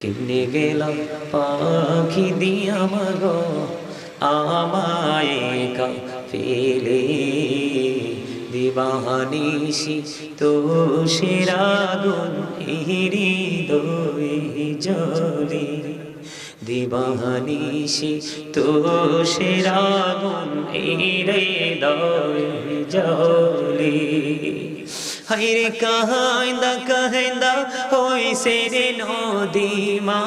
কেমনে গেল পাখি দিয়া মাগো? আমায় ফেলে দিবাহানিসি তো সেরাগুন হৃদয়ে জলে। দিবাহানিসি তো সেরাগুন হৃদয়ে জলে। হাইরে কাহাইন্দা কাহাইন্দা হইছে রে নদী মা।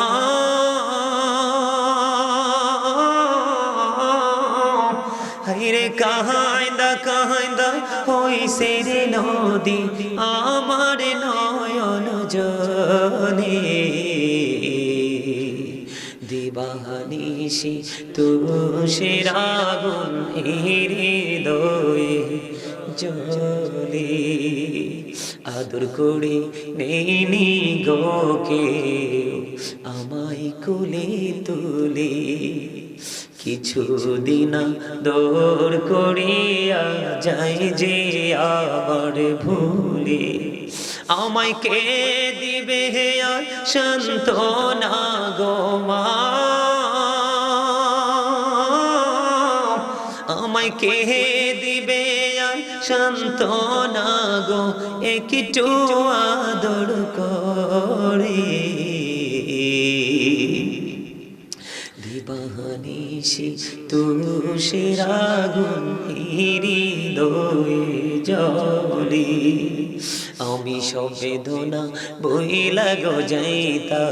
হাইরে কাহাইন্দা কাহাইন্দা হইছে রে নদী আমার নয়ন জলে। দিবানিসি তুষের আগুন হৃদয়ে জলে আদর করে নেই গোকে আমায় কোলে তুলে কিছু দিন দৌড় করিয়া যায় যে আবার ভুলে। আমায় কে দিবে আর শান্ত না গো মা? আমায় কে আর শান্ত না গো, একটু আদর করে। দিবাহানিসি তুষের আগুন হৃদয়ে জলে আমি সব বেদনা বইলা গো যাইতা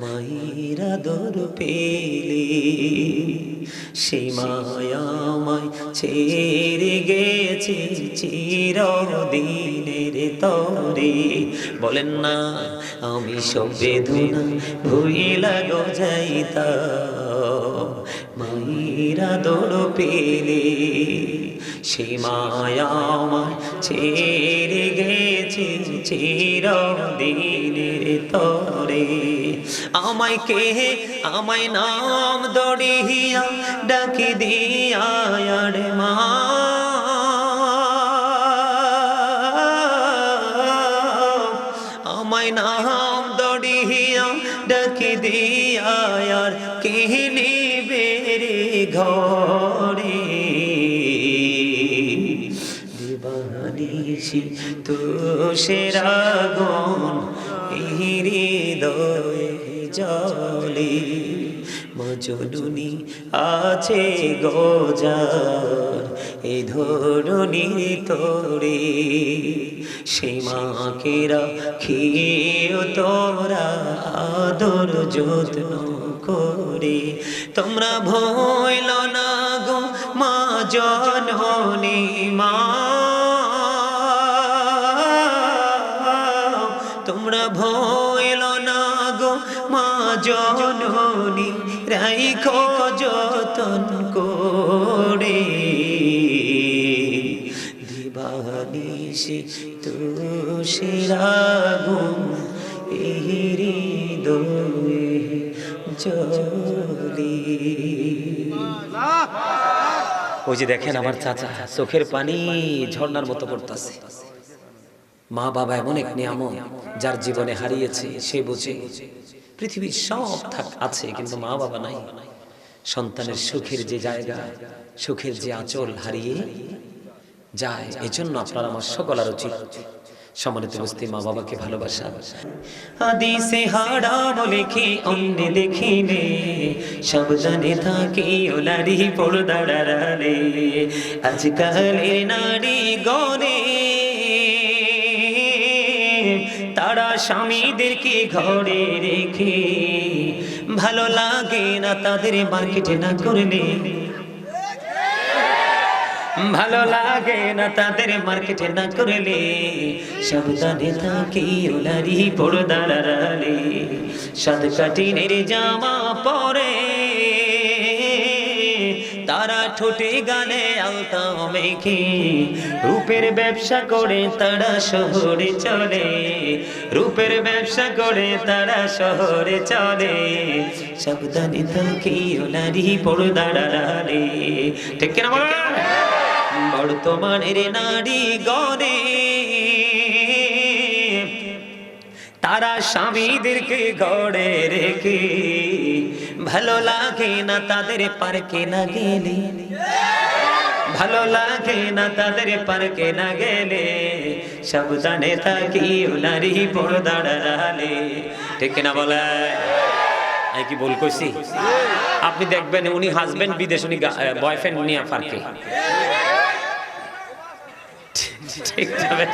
মায়েরা দর পেলে। সে মায়ামায় ছেড়ে গেছে চিরদিনের তরে। বলেন না, আমি সব বেদনা ভুইলা গো যাইতা মায়েরা দর পেলে সে মায়ামায় ছেড়ে গেছে চিরদিনের তরে। আমায় কে আমায় নাম দড়িয়া ডাকি দিয়া মা। আমায় নাম দড়িয়া ডাকি দিয়া, আর কে ঘরে? দিবানিসি তো সেরাগন হৃদয়ে জলে মজনুনি আছে গজার এ ধরুনির তোরে সীমাকেরা খেয়েও তোরা আদর যত্ন করে। তোমরা ভইল না গো মা জননী মা তোমরা ভইল না গো, মা জননী, রাইখো যতন করে। দিবানিসি তুষের আগুন হৃদয়ে জলি ওই যে দেখেন আমার চাচা, চোখের পানি ঝর্ণার মতো পড়তাছে। মা বাবা এমন এক নিয়ামত যার জীবনে হারিয়েছে, সে বুঝে। পৃথিবীর সব থাক আছে, কিন্তু মা বাবা নাই। সন্তানের সুখের যে জায়গা, সুখের যে আঁচল হারিয়ে যায়, এজন্য আপনার আমার সকলার উচিত সম্মানিত বুঝতে মা বাবাকে ভালোবাসা। হাদিসে হারাম লেখি অন্য দেখিলে সাবধানে থাকি ওলারি পড়দাড়ারে আজকালের নারী গনে স্বামীদেরকে ঘরে রেখে ভালো লাগে না তাদের মার্কেটে না করলে? ভালো লাগে না তাদের মার্কেটে না করলে? সাবধানে থাকি ওলারি পড়দারালে সাত কাটিনের জামা পরে তারা ঠোঁটে গালে আলতা মেখে। রূপের ব্যবসা করে তারা শহরে চলে। রূপের ব্যবসা করে তারা শহরে চলে। সাবধানে থাকি ওলারি পড়দারালে ঠিক কিনা বলো? বর্তমানের নারী গণে তারা স্বামীদেরকে গড়ে রেখে। ভালো লাগে না তাদের পার্কে না গেলে? ভালো লাগে না তাদের পার্কে না গেলে? সাবধানে থাকি নারী পর্দার আড়ালে। ঠিক না বলে? আমি কি বল কইছি আপনি দেখবেন উনি হাজবেন্ড বিদেশ, উনি বয়ফ্রেন্ড নিয়ে পার্কে। ঠিক যাবে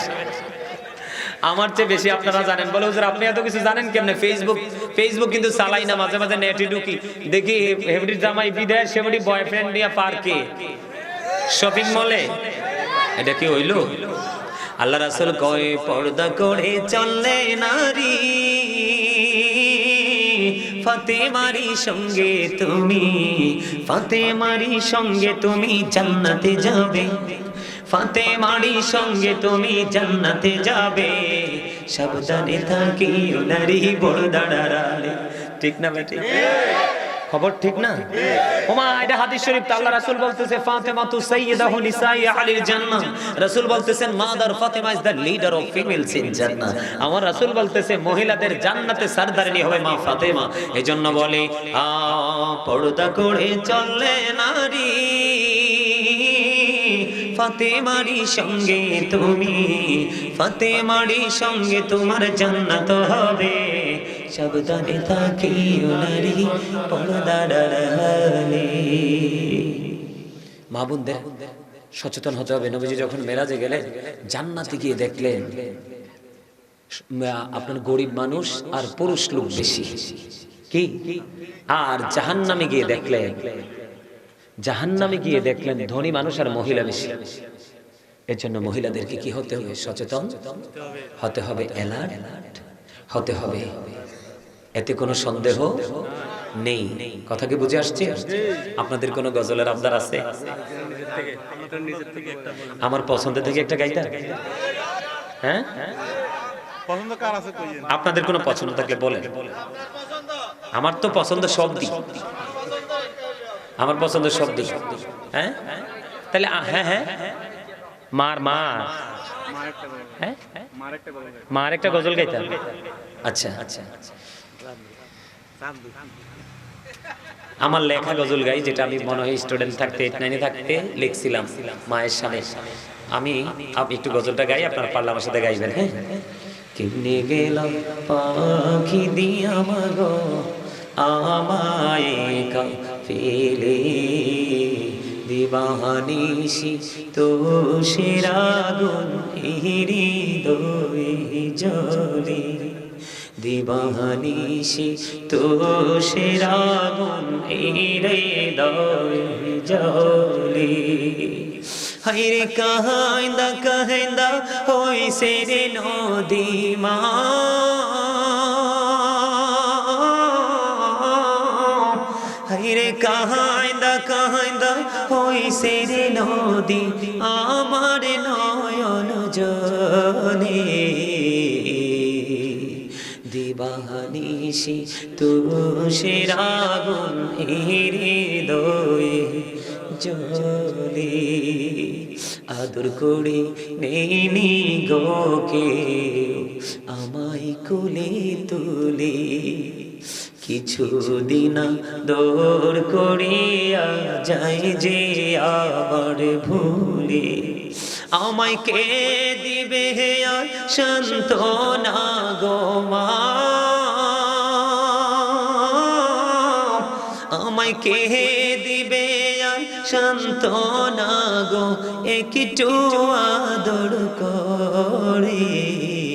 আমার চেয়ে বেশি আপনারা জানেন। বলে, হুজুর, আপনি এত কিছু জানেন কেমনে? ফেসবুক ফেসবুক কিন্তু চালাই না, মাঝে মাঝে নেটে ঢুকি। দেখি হেবড়ির জামাই বিদেশ সেবড়ি বয়ফ্রেন্ড নিয়ে পার্কে। শপিং মলে এটা কি হইল আল্লাহ রাসুল কয়, পর্দা করে চললে নারী। ফাতেমারি সঙ্গে তুমি, ফাতেমারি সঙ্গে তুমি জান্নাতে যাবে। ফাতেমারি সঙ্গে তুমি জান্নাতে যাবে। সাবধানে থাকি নারী বড় দাঁড়ালে। ঠিক না বেটি? খবর ঠিক না? ওমা, এটা হাদিস শরীফ আল্লাহ রাসূল বলতেছে, ফাতেমা তু সাইয়্যিদাহু নিসাই রাসূল বলতেছেন, mother Fatema is the leader of females in আমার রাসূল বলতেছে, মহিলাদের জান্নাতে সরদারিনী হবে মা ফাতেমা। এজন্য বলে, আ, পর্দা করে চললে নারী ফাতেমারি সঙ্গে তুমি, ফাতেমারি সঙ্গে তোমার জান্নাত হবে। সাবধানে থাকিও নারী পর্দার আড়ালে। মা বোনদের সচেতন হতে হবে। নবীজি যখন মেরাজে গেলেন, জান্নাতে গিয়ে দেখলেন আপনার গরিব মানুষ আর পুরুষ লোক বেশি। কি? আর জাহান্নামে গিয়ে দেখলেন জাহান্নামে গিয়ে দেখলেন ধনী মানুষ আর মহিলা বেশি। এর জন্য মহিলাদেরকে কি হতে হবে? সচেতন? হতে হবে অ্যালার্ট হতে হবে এতে কোনো সন্দেহ নেই। কথা কি বুঝে আসছে? আপনাদের কোনো গজলের আবদার আছে? আমার পছন্দের থেকে একটা গাইতা হ্যাঁ? পছন্দ কার আছে আপনাদের কোনো পছন্দ থাকলে বলেন। আমার তো পছন্দ সব দিক আমার পছন্দ সব দিক হ্যাঁ? তাহলে হ্যাঁ হ্যাঁ। মার একটা হ্যাঁ? মার একটা গজল গাইতাম। আচ্ছা আচ্ছা। আমার লেখা গজল গাই, যেটা আমি মনে হয় স্টুডেন্ট থাকতে এইট নাইনে থাকতে লিখছিলাম মায়ের সামনে। আমি একটু গজলটা গাই, আপনার পারলে আমার সাথে গাইবেন হ্যাঁ? কেমনে গেলাম পাখি দিয়া মাগো, আমায় একা ফেলে দিবাহানিসি তো সেরাগুন হৃদয়ে জলে দিবানিসি তো সেরাগুন এরে দয় জলে হাইরে কাহাইন্দা কাহাইন্দা হই সেরে নদী মা। হাইরে কাহাইন্দা কাহাইন্দা হই সেরে নদী, আমার নয়ন জলে দিবানিসি তুষের আগুন হৃদয়ে জলে। আদর করে নেনি গোকে আমায় কোলে তুলে। কিছু দিন দৌড় করিয়া যায় যে আবার ভুলে। আমায় কে দিবে আর শান্ত না গো মা? আমায় কে দিবে আর শান্ত না গো? একটু আদর করে।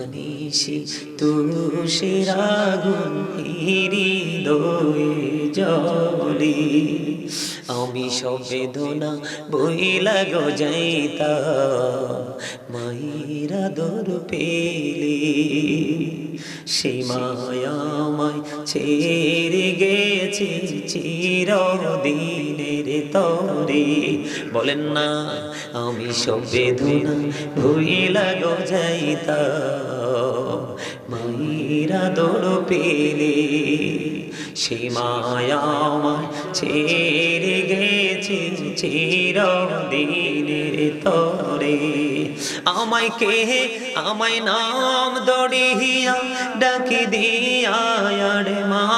দিবানিসি তুষের আগুন হৃদয়ে জলি। আমি সবেদনা বেদনা বইলা গো যাইতা মাইরা দর পেলে। সে মায়ামায় ছেড়ে গেছে চিরদিনের তরে। বলেন না, আমি সব বেদনা ভুইলা গো যাইতা মায়েরা দর পেলে সে মায়ামায় ছেড়ে গেছে চিরদিনের তরে। আমায় কে, আমায় নাম দড়িয়া ডাকি দিয়া রে মা।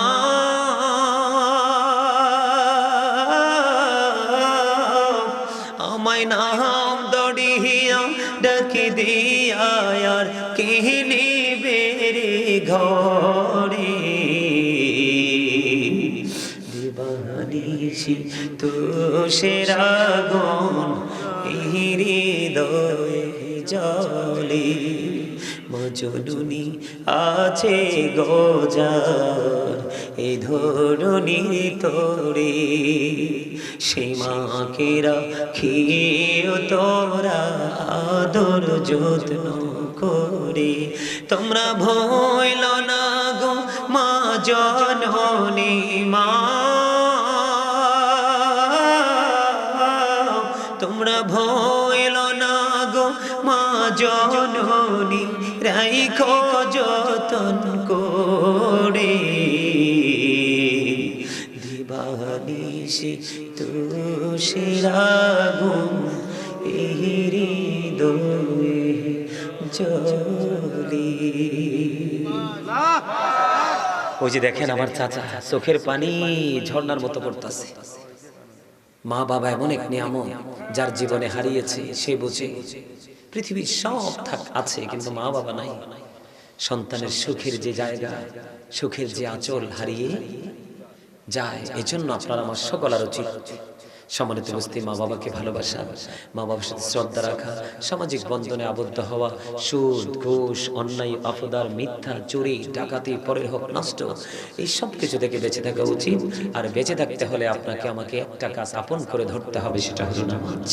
আমায় নাম দড়িয়া ডাকি দিয়া আর বেরে ঘরে? দিবানিসি তো সেরাগন হৃদয়ে জলে মজনুনি আছে গজার এ ধরুনির তোরে। সীমাকেরা খেয়েও তোরা আদর যত্ন করে। তোমরা ভইল না গো মা জননী মা। জননী রাইখো যতন করে। দিবানিসি তুষের আগুন এই হৃদয়ে জলি ওই যে দেখেন আমার চাচা, চোখের পানি ঝর্ণার মতো পড়তাছে। মা বাবা এমন এক নিয়ামত যার জীবনে হারিয়েছে, সে বুঝে। পৃথিবীর সব থাক, আছে, কিন্তু মা বাবা নাই। সন্তানের সুখের যে জায়গা, সুখের যে আঁচল হারিয়ে যায়, এজন্য আপনার আমার সকলার উচিত সম্মানিত বস্তি মা বাবাকে ভালোবাসা মা বাবার সাথে শ্রদ্ধা রাখা, সামাজিক বন্ধনে আবদ্ধ হওয়া, সুদ, ঘুষ, অন্যায়, অপদার, মিথ্যা, চুরি, ডাকাতি, পরের হোক, নষ্ট, এই সব কিছু থেকে বেঁচে থাকা উচিত। আর বেঁচে থাকতে হলে আপনাকে আমাকে একটা কাজ আপন করে ধরতে হবে, সেটা হলো নামাজ।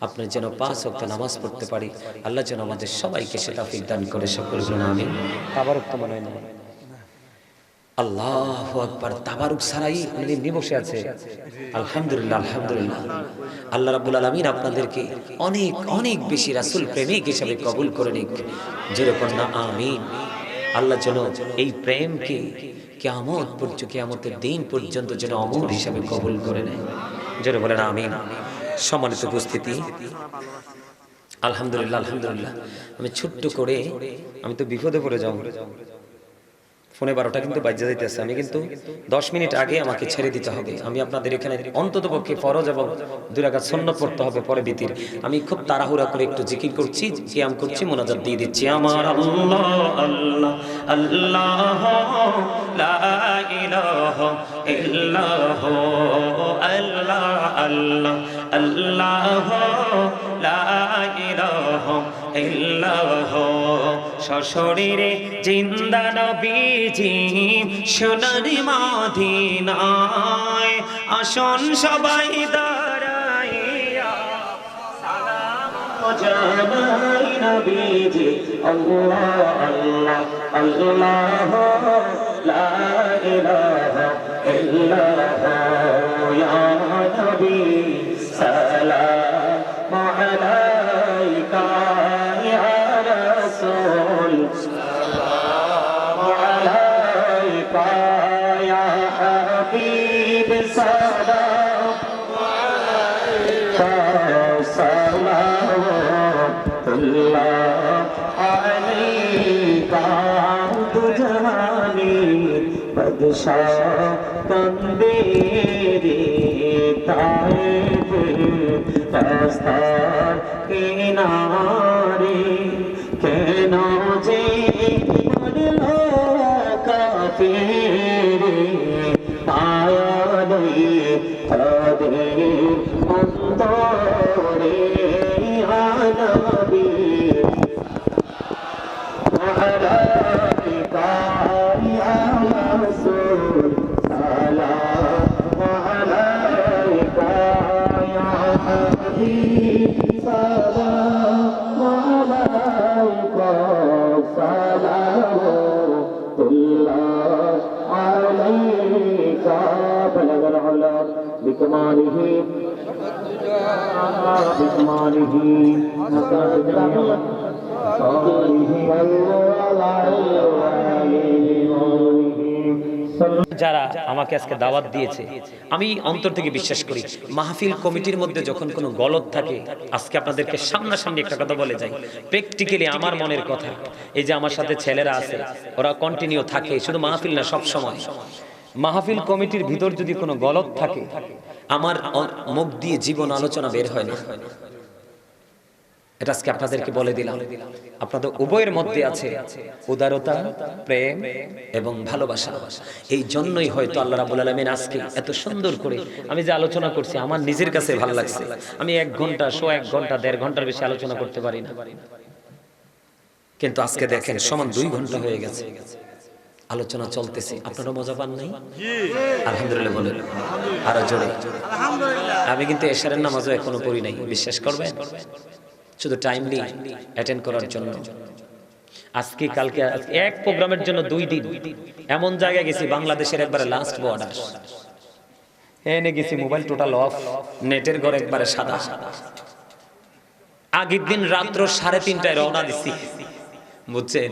আপনার যেন পাঁচ অক্ট নামাজ পড়তে পারি। আল্লাহ যেন আমাদের সবাইকে সেটা দান করে সকল জন আমি আবার তো মনে হয় না। আল্লাহ আকবার তাবারুক সারাই অনেকদিন বসে আছে। আলহামদুলিল্লাহ আলহামদুলিল্লাহ। আল্লাহ রাব্বুল আলামিন আপনাদেরকে অনেক অনেক বেশি রাসূল প্রেমিক হিসাবে কবুল করে নিক। যেরকম না আমিন। আল্লাহ যেন এই প্রেমকে কিয়ামত পর্যন্ত কিয়ামতের দিন পর্যন্ত যেন অমর হিসাবে কবুল করে নেয়। যেন বলেন আমিন। সম্মানিত উপস্থিতি। আলহামদুলিল্লাহ আলহামদুলিল্লাহ। আমি ছোট্ট করে আমি তো বিপদে পড়ে যাব ফোনে বারোটা কিন্তু বাজ্যা যাইতেছে। আমি কিন্তু দশ মিনিট আগে আমাকে ছেড়ে দিতে হবে। আমি আপনাদের এখানে অন্তত পক্ষে ফরজ এবং রাখা ছন্ন পড়তে হবে পরে বিতির। আমি খুব তাড়াহুড়া করে একটু জিকির করছি কিয়াম করছি, মোনাজাত দিয়ে দিচ্ছি। আমার আল্লাহ আল্লাহ আল্লাহ আল্লাহ আল্লাহ। আল্লাহ সশরীরে জিন্দা নবীজি, সোনার মাদিনায় আসন সবাই দাঁড়াইয়া। সালাম জানাই নবীজি, আল্লাহ আল্লাহ আল্লাহ লা ইলাহা ইল্লাল্লাহ। ইয়া নবী। السلام عليك يا رسول. سلام عليك يا حبيب سلام عليك سلام الله عليك تجهاني بدشا تنبيري. তাইব রাস্তার কেন যে মরল কাফিরে? তাদের অন্তরে بكماله بكماله نسأل جميعا صالح والله على যারা আমাকে আজকে দাওয়াত দিয়েছে আমি অন্তর থেকে বিশ্বাস করি মাহফিল কমিটির মধ্যে যখন কোনো গলত থাকে আজকে আপনাদেরকে সামনাসামনি একটা কথা বলে যাই প্র্যাকটিক্যালি আমার মনের কথা এই যে আমার সাথে ছেলেরা আছে ওরা কন্টিনিউ থাকে শুধু মাহফিল না সব সময় মাহফিল কমিটির ভিতর যদি কোনো গলত থাকে, আমার মুখ দিয়ে জীবন আলোচনা বের হয় না। এটা আজকে আপনাদেরকে বলে দিলাম। আপনাদের উভয়ের মধ্যে আছে উদারতা, প্রেম এবং ভালোবাসা। এই জন্যই হয়তো আল্লাহ রাবুল আলমিন আজকে এত সুন্দর করে আমি যে আলোচনা করছি, আমার নিজের কাছে ভালো লাগছে। আমি এক ঘণ্টা, শো এক ঘণ্টা, দেড় ঘণ্টার বেশি আলোচনা করতে পারি না। কিন্তু আজকে দেখেন, সমান দুই ঘণ্টা হয়ে গেছে। আলোচনা চলতেছে। আপনারা মজা পান নাই? আলহামদুলিল্লাহ বলেন। আরও জোরে। আমি কিন্তু এশারের নামাজও এখনও পড়ি নাই। বিশ্বাস করবেন? শুধু টাইমলি অ্যাটেন্ড করার জন্য। আজকে কালকে এক প্রোগ্রামের জন্য দুই দিন। এমন জায়গায় গেছি বাংলাদেশের একবারে লাস্ট বর্ডার এনে গেছি মোবাইল টোটাল অফ নেটের ঘর একবারে সাদা। আগের দিন রাত্র সাড়ে তিনটায় রওনা দিছি। বুঝছেন?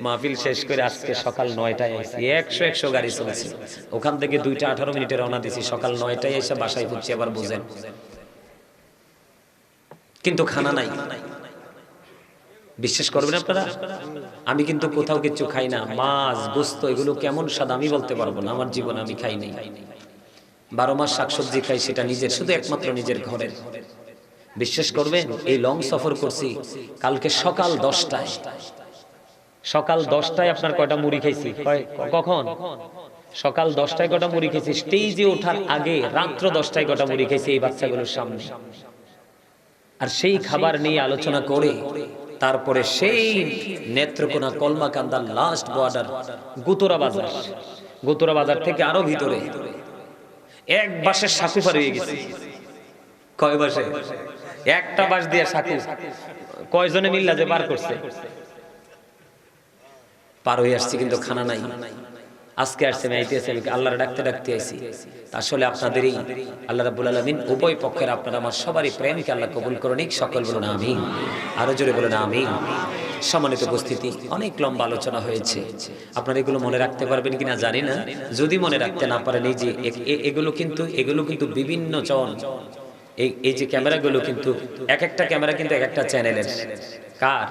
মাহফিল শেষ করে আজকে সকাল নয়টায় আইছি। একশো একশো গাড়ি চলছে। ওখান থেকে দুইটা আঠারো মিনিটে রওনা দিছি। সকাল নয়টায় এসে বাসায় বুঝছি আবার বুঝেন। কিন্তু খানা নাই। বিশ্বাস করবেন আপনারা? আমি কিন্তু কোথাও কিছু খাই না। মাছ, গোস্ত, এগুলো কেমন স্বাদ আমি বলতে পারব না। আমার জীবনে আমি খাই নাই। বারো মাস শাকসবজি খাই, সেটা নিজের, শুধু একমাত্র নিজের ঘরের। বিশ্বাস করবেন? এই লং সফর করছি। কালকে সকাল দশটায়। সকাল দশটায় আপনার কয়টা মুড়ি খাইছি? কখন? সকাল দশটায় কটা মুড়ি খেয়েছি স্টেজে ওঠার আগে রাত্র দশটায় কটা মুড়ি খেয়েছি এই বাচ্চাগুলোর সামনে? আর সেই খাবার নিয়ে আলোচনা করে তারপরে সেই নেত্রকোনা কলমাকান্দার লাস্ট বর্ডার গুতরা বাজার। গুতরা বাজার। থেকে আরও ভিতরে। এক বাসের সাকু পার হয়ে গেছে। কয় বাসে একটা বাস দিয়ে সাকু। কয়জনে মিল্লা যে পার করছে? পার হয়ে আসছি, কিন্তু খানা নাই। আজকে আসছে আমি আইতে আমি আল্লাহর ডাকতে ডাকতে আইছি। আসলে আপনাদেরই আল্লাহ রাব্বুল আলামিন উভয় পক্ষের আপনারা আমার সবারই প্রেমকে আল্লাহ কবুল করুন সকল বলুন আমি আরও জোরে বলুন আমি সম্মানিত উপস্থিতি, অনেক লম্বা আলোচনা হয়েছে। আপনারা এগুলো মনে রাখতে পারবেন কিনা জানি না। যদি মনে রাখতে না পারেন, এই যে এগুলো কিন্তু এগুলো কিন্তু বিভিন্ন জন। এই যে ক্যামেরাগুলো কিন্তু, এক একটা ক্যামেরা কিন্তু এক একটা চ্যানেলের। কার?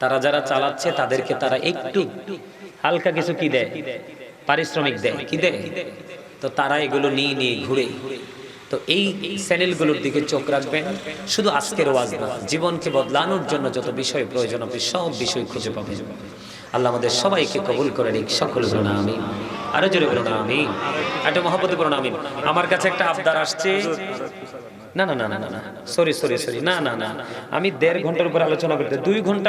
তারা যারা চালাচ্ছে তাদেরকে তারা একটু হালকা কিছু কি দেয়? পারিশ্রমিক দেয়। কি দেয়? তো তারা এগুলো নিয়ে নিয়ে ঘুরে। তো এই চ্যানেলগুলোর দিকে চোখ রাখবেন। শুধু আজকের ওয়াজ না, জীবনকে বদলানোর জন্য যত বিষয় প্রয়োজন হবে, সব বিষয় খুঁজে পাবেন। আল্লাহ আমাদের সবাইকে কবুল করে নিক, সকল বলুন আমি আরও জোরে বলুন আমি একটা মহাপতি বলুন আমি আমার কাছে একটা আবদার আসছে। না না না না না না। সরি সরি সরি না না না। আমি দেড় ঘণ্টার উপর আলোচনা করতে দুই ঘণ্টা